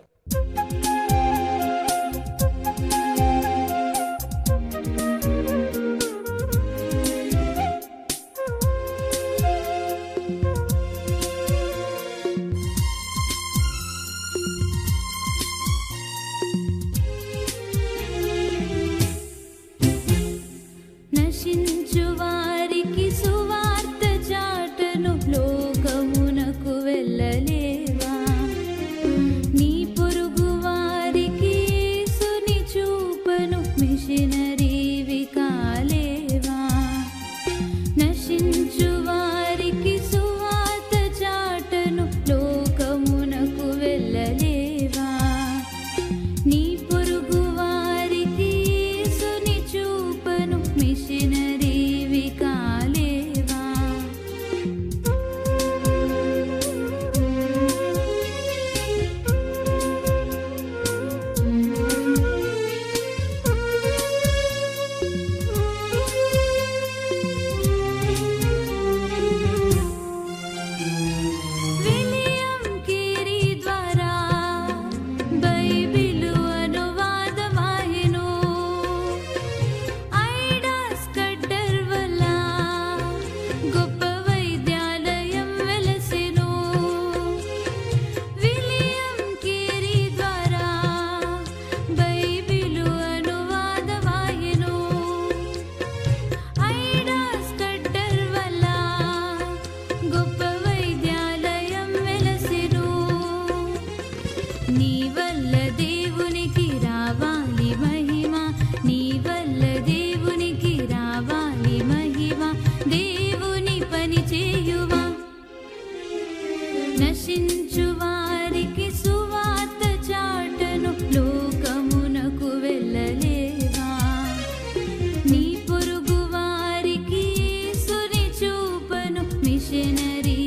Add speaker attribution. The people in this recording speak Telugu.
Speaker 1: నశించు చూపను నశించు వారికి చాటను లోకమునకు వెళ్ళలేవా? నీ పొరుగు వారికి సుని చూపను మిషనరీ